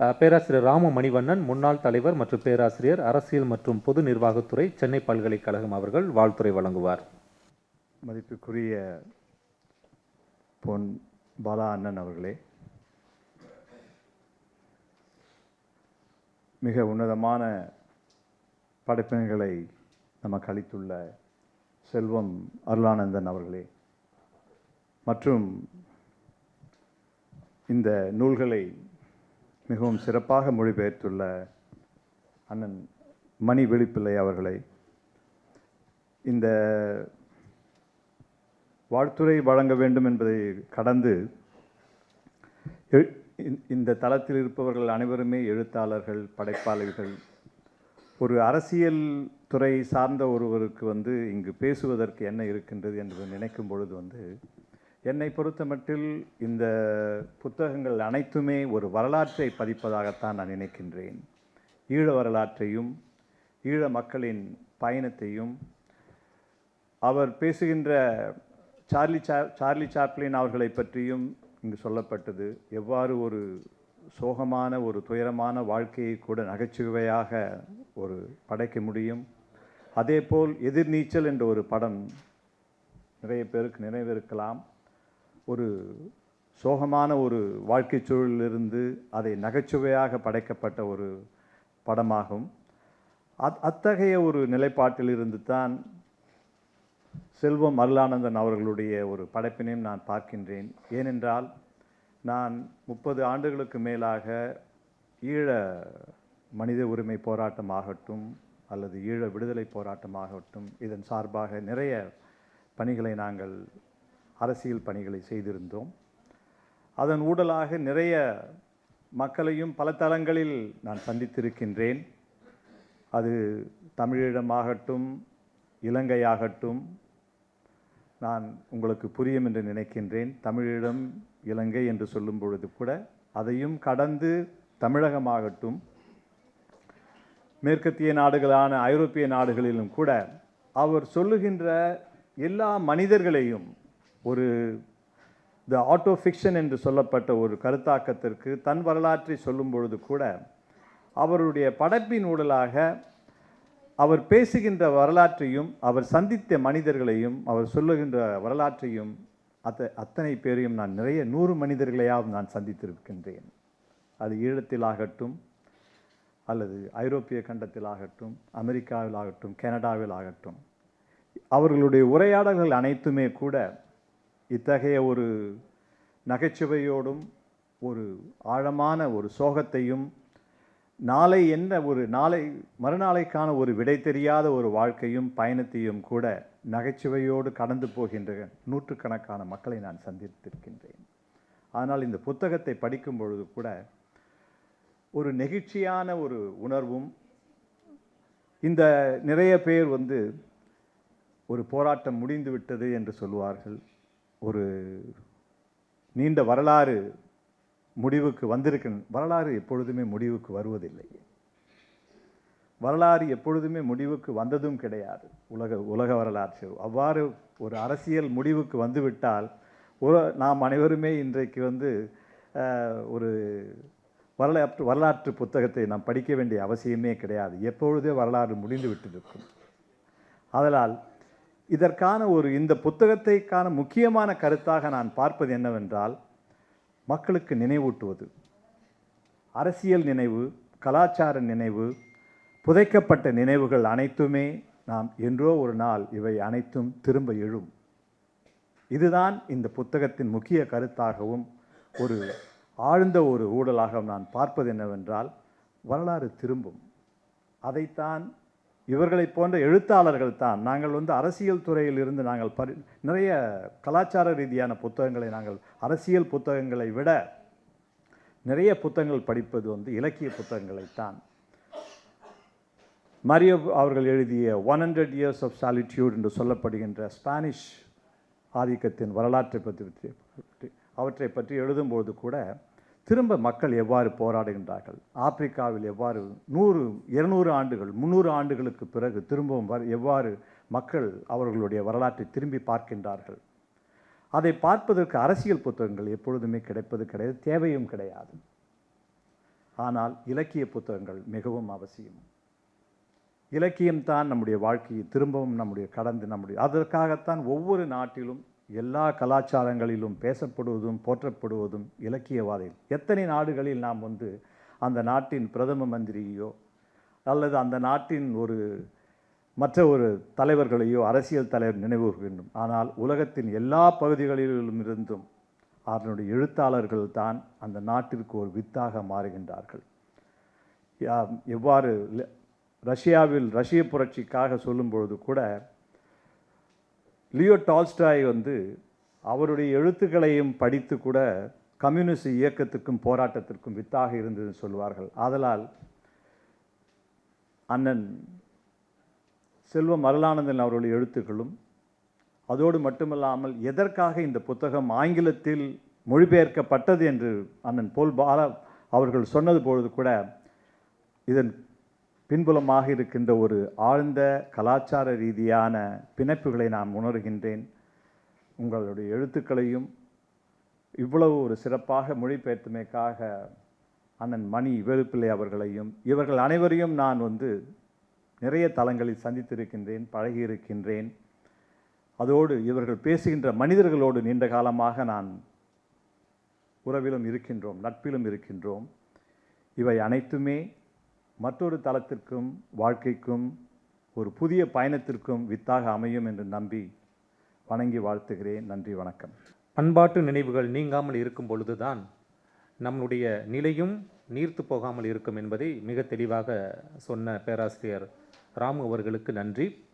பேராசிரியர் ராம மணிவண்ணன் முன்னாள் தலைவர் மற்றும் பேராசிரியர் அரசியல் மற்றும் பொது நிர்வாகத்துறை சென்னை பல்கலைக்கழகம் அவர்கள் வாழ்த்துறை வழங்குவார். மதிப்புக்குரிய பொன் பாலா அண்ணன் அவர்களே மிக உன்னதமான படைப்பினங்களை நமக்கு அளித்துள்ள செல்வம் அருளானந்தன் அவர்களே மற்றும் இந்த நூல்களை மிகவும் சிறப்பாக மொழிபெயர்த்துள்ள அண்ணன் மணி வெளிப்பிள்ளை அவர்களை. இந்த வாழ்த்துரை வழங்க வேண்டும் என்பதை கடந்து இந்த- இந்த தளத்தில் இருப்பவர்கள் அனைவருமே எழுத்தாளர்கள் படைப்பாளர்கள் ஒரு அரசியல் துறை சார்ந்த ஒருவருக்கு வந்து இங்கு பேசுவதற்கு என்ன இருக்கின்றது என்று நினைக்கும் பொழுது வந்து என்னை பொறுத்தமட்டில் இந்த புத்தகங்கள் அனைத்துமே ஒரு வரலாற்றை பதிப்பதாகத்தான் நான் நினைக்கின்றேன். ஈழ வரலாற்றையும் ஈழ மக்களின் பயணத்தையும் அவர் பேசுகின்ற சார்லி சா சார்லி சாப்ளின் அவர்களை பற்றியும் இங்கு சொல்லப்பட்டது. எவ்வாறு ஒரு சோகமான ஒரு துயரமான வாழ்க்கையை கூட நகைச்சுவையாக ஒரு படைக்க முடியும். அதேபோல் எதிர்நீச்சல் என்ற ஒரு படம் நிறைய பேருக்கு நினைவிருக்கலாம். ஒரு சோகமான ஒரு வாழ்க்கை சூழலிலிருந்து அதை நகைச்சுவையாக படைக்கப்பட்ட ஒரு படமாகும். அத் அத்தகைய ஒரு நிலைப்பாட்டிலிருந்து தான் செல்வம் அருளானந்தன் அவர்களுடைய ஒரு படைப்பினையும் நான் பார்க்கின்றேன். ஏனென்றால் நான் முப்பது ஆண்டுகளுக்கு மேலாக ஈழ மனித உரிமை போராட்டமாகட்டும் அல்லது ஈழ விடுதலை போராட்டமாகட்டும் இதன் சார்பாக நிறைய பணிகளை நாங்கள் அரசியல் பணிகளை செய்திருந்தோம். அதன் ஊடலாக நிறைய மக்களையும் பல தளங்களில் நான் சந்தித்திருக்கின்றேன். அது தமிழீழமாகட்டும் இலங்கையாகட்டும் நான் உங்களுக்கு புரியும் என்று நினைக்கின்றேன். தமிழீழம் இலங்கை என்று சொல்லும் பொழுது கூட அதையும் கடந்து தமிழகமாகட்டும் மேற்கத்திய நாடுகளான ஐரோப்பிய நாடுகளிலும் கூட அவர் சொல்லுகின்ற எல்லா மனிதர்களையும் ஒரு த ஆட்டோ ஃபிக்ஷன் என்று சொல்லப்பட்ட ஒரு கருத்தாக்கத்திற்கு தன் வரலாற்றை சொல்லும் பொழுது கூட அவருடைய படைப்பின் ஊடலாக அவர் பேசுகின்ற வரலாற்றையும் அவர் சந்தித்த மனிதர்களையும் அவர் சொல்லுகின்ற வரலாற்றையும் அத்த அத்தனை பேரையும் நான் நிறைய நூறு மனிதர்களையாவது நான் சந்தித்திருக்கின்றேன். அது ஈழத்திலாகட்டும் அல்லது ஐரோப்பிய கண்டத்திலாகட்டும் அமெரிக்காவிலாகட்டும் கனடாவில் ஆகட்டும். அவர்களுடைய உரையாடல்கள் அனைத்துமே கூட இத்தகைய ஒரு நகைச்சுவையோடும் ஒரு ஆழமான ஒரு சோகத்தையும் நாளை என்ன ஒரு நாளை மறுநாளைக்கான ஒரு விடை தெரியாத ஒரு வாழ்க்கையும் பயணத்தையும் கூட நகைச்சுவையோடு கடந்து போகின்ற நூற்றுக்கணக்கான மக்களை நான் சந்தித்திருக்கின்றேன். ஆனால் இந்த புத்தகத்தை படிக்கும் பொழுது கூட ஒரு நெகிழ்ச்சியான ஒரு உணர்வும் இந்த நிறைய பேர் வந்து ஒரு போராட்டம் முடிந்து விட்டது என்று சொல்லுவார்கள் ஒரு நீண்ட வரலாறு முடிவுக்கு வந்திருக்க. வரலாறு எப்பொழுதுமே முடிவுக்கு வருவதில்லை. வரலாறு எப்பொழுதுமே முடிவுக்கு வந்ததும் கிடையாது. உலக உலக வரலாற்று அவ்வாறு ஒரு அரசியல் முடிவுக்கு வந்துவிட்டால் ஒரு நாம் அனைவருமே இன்றைக்கு வந்து ஒரு வரலாற்று வரலாற்று புத்தகத்தை நாம் படிக்க வேண்டிய அவசியமே கிடையாது. எப்பொழுதே வரலாறு முடிந்து விட்டிருக்கும். அதனால் இதற்கான ஒரு இந்த புத்தகத்தைக்கான முக்கியமான கருத்தாக நான் பார்ப்பது என்னவென்றால் மக்களுக்கு நினைவூட்டுவது. அரசியல் நினைவு கலாச்சார நினைவு புதைக்கப்பட்ட நினைவுகள் அனைத்துமே நாம் என்றோ ஒரு நாள் இவை அனைத்தும் திரும்ப எழும். இதுதான் இந்த புத்தகத்தின் முக்கிய கருத்தாகவும் ஒரு ஆழ்ந்த ஒரு ஊடலாக நான் பார்ப்பது என்னவென்றால் வரலாறு திரும்பும். அதைத்தான் இவர்களைப் போன்ற எழுத்தாளர்கள் தான். நாங்கள் வந்து அரசியல் துறையில் இருந்து நாங்கள் பரி நிறைய கலாச்சார ரீதியான புத்தகங்களை நாங்கள் அரசியல் புத்தகங்களை விட நிறைய புத்தகங்கள் படிப்பது வந்து இலக்கிய புத்தகங்களைத்தான் மரியோ அவர்கள் எழுதிய one hundred years of solitude என்று சொல்லப்படுகின்ற ஸ்பானிஷ் ஆதிக்கத்தின் வரலாற்றை பற்றி பற்றி அவற்றை பற்றி எழுதும்போது கூட திரும்ப மக்கள் எவ்வாறு போராடுகின்றார்கள்? ஆப்பிரிக்காவில் எவ்வாறு நூறு இருநூறு ஆண்டுகள் முந்நூறு ஆண்டுகளுக்கு பிறகு திரும்பவும் வர எவ்வாறு மக்கள் அவர்களுடைய வரலாற்றை திரும்பி பார்க்கின்றார்கள்? அதை பார்ப்பதற்கு அரசியல் புத்தகங்கள் எப்பொழுதுமே கிடைப்பது கிடையாது தேவையும் கிடையாது. ஆனால் இலக்கிய புத்தகங்கள் மிகவும் அவசியம். இலக்கியம்தான் நம்முடைய வாழ்க்கையை திரும்பவும் நம்முடைய கடந்து நம்முடைய அதற்காகத்தான் ஒவ்வொரு நாட்டிலும் எல்லா கலாச்சாரங்களிலும் பேசப்படுவதும் போற்றப்படுவதும் இலக்கியவாதிகள் எத்தனை நாடுகளில் நாம் வந்து அந்த நாட்டின் பிரதம மந்திரியோ அல்லது அந்த நாட்டின் ஒரு மற்ற ஒரு தலைவர்களையோ அரசியல் தலைவர் நினைவு வேண்டும் ஆனால் உலகத்தின் எல்லா பகுதிகளிலும் இருந்தும் அதனுடைய எழுத்தாளர்கள் தான் அந்த நாட்டிற்கு ஒரு வித்தாக மாறுகின்றார்கள். எவ்வாறு ரஷ்யாவில் ரஷ்ய புரட்சிக்காக சொல்லும்பொழுது கூட லியோ டால்ஸ்டாய் வந்து அவருடைய எழுத்துக்களையும் படித்து கூட கம்யூனிஸ்ட் இயக்கத்துக்கும் போராட்டத்திற்கும் வித்தாக இருந்ததுன்னு சொல்வார்கள் ஆதலால் அண்ணன் செல்வம் அருளானந்தன் அவருடைய எழுத்துக்களும் அதோடு மட்டுமல்லாமல் எதற்காக இந்த புத்தகம் ஆங்கிலத்தில் மொழிபெயர்க்கப்பட்டது என்று அண்ணன் போல் பாலா அவர்கள் சொன்னது பொழுது கூட இதன் பின்புலமாக இருக்கின்ற ஒரு ஆழ்ந்த கலாச்சார ரீதியான பிணைப்புகளை நான் உணர்கின்றேன். உங்களுடைய எழுத்துக்களையும் இவ்வளவு ஒரு சிறப்பாக மொழிபெயர்த்துமைக்காக அண்ணன் மணி வேலுப்பிள்ளை அவர்களையும் இவர்கள் அனைவரையும் நான் வந்து நிறைய தளங்களில் சந்தித்திருக்கின்றேன் பழகியிருக்கின்றேன். அதோடு இவர்கள் பேசுகின்ற மனிதர்களோடு நீண்ட காலமாக நான் உறவிலும் இருக்கின்றோம் நட்பிலும் இருக்கின்றோம். இவை அனைத்துமே மற்றொரு தளத்திற்கும் வாழ்க்கைக்கும் ஒரு புதிய பயணத்திற்கும் வித்தாக அமையும் என்று நம்பி வணங்கி வாழ்த்துகிறேன். நன்றி வணக்கம். பண்பாட்டு நினைவுகள் நீங்காமல் இருக்கும் பொழுதுதான் நம்முடைய நிலையும் நீர்த்து போகாமல் இருக்கும் என்பதை மிக தெளிவாக சொன்ன பேராசிரியர் ராமு அவர்களுக்கு நன்றி.